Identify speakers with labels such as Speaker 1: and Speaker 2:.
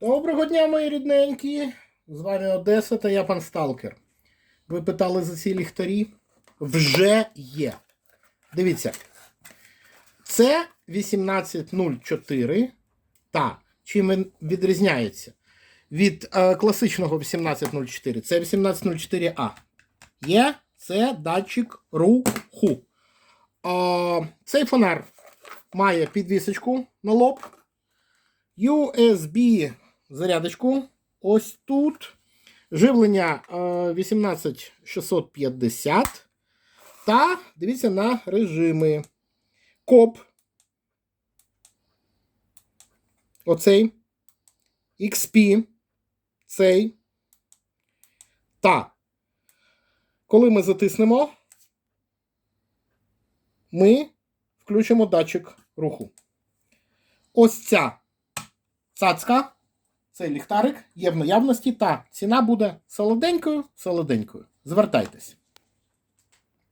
Speaker 1: Доброго дня, мої рідненькі. З вами Одеса та я пан Сталкер. Ви питали за ці ліхтарі? Вже є. Дивіться. Це 1804. Та, чим він відрізняється? Від е, класичного 1804. Це 1804А. Є це датчик руху. Е, цей фонар має підвісочку на лоб. USB зарядочку. Ось тут. Живлення е, 18650. Та дивіться на режими. Коп. Оцей. XP. Цей. Та. Коли ми затиснемо, ми включимо датчик руху. Ось ця цацка, цей ліхтарик є в наявності, та ціна буде солоденькою, солоденькою. Звертайтесь.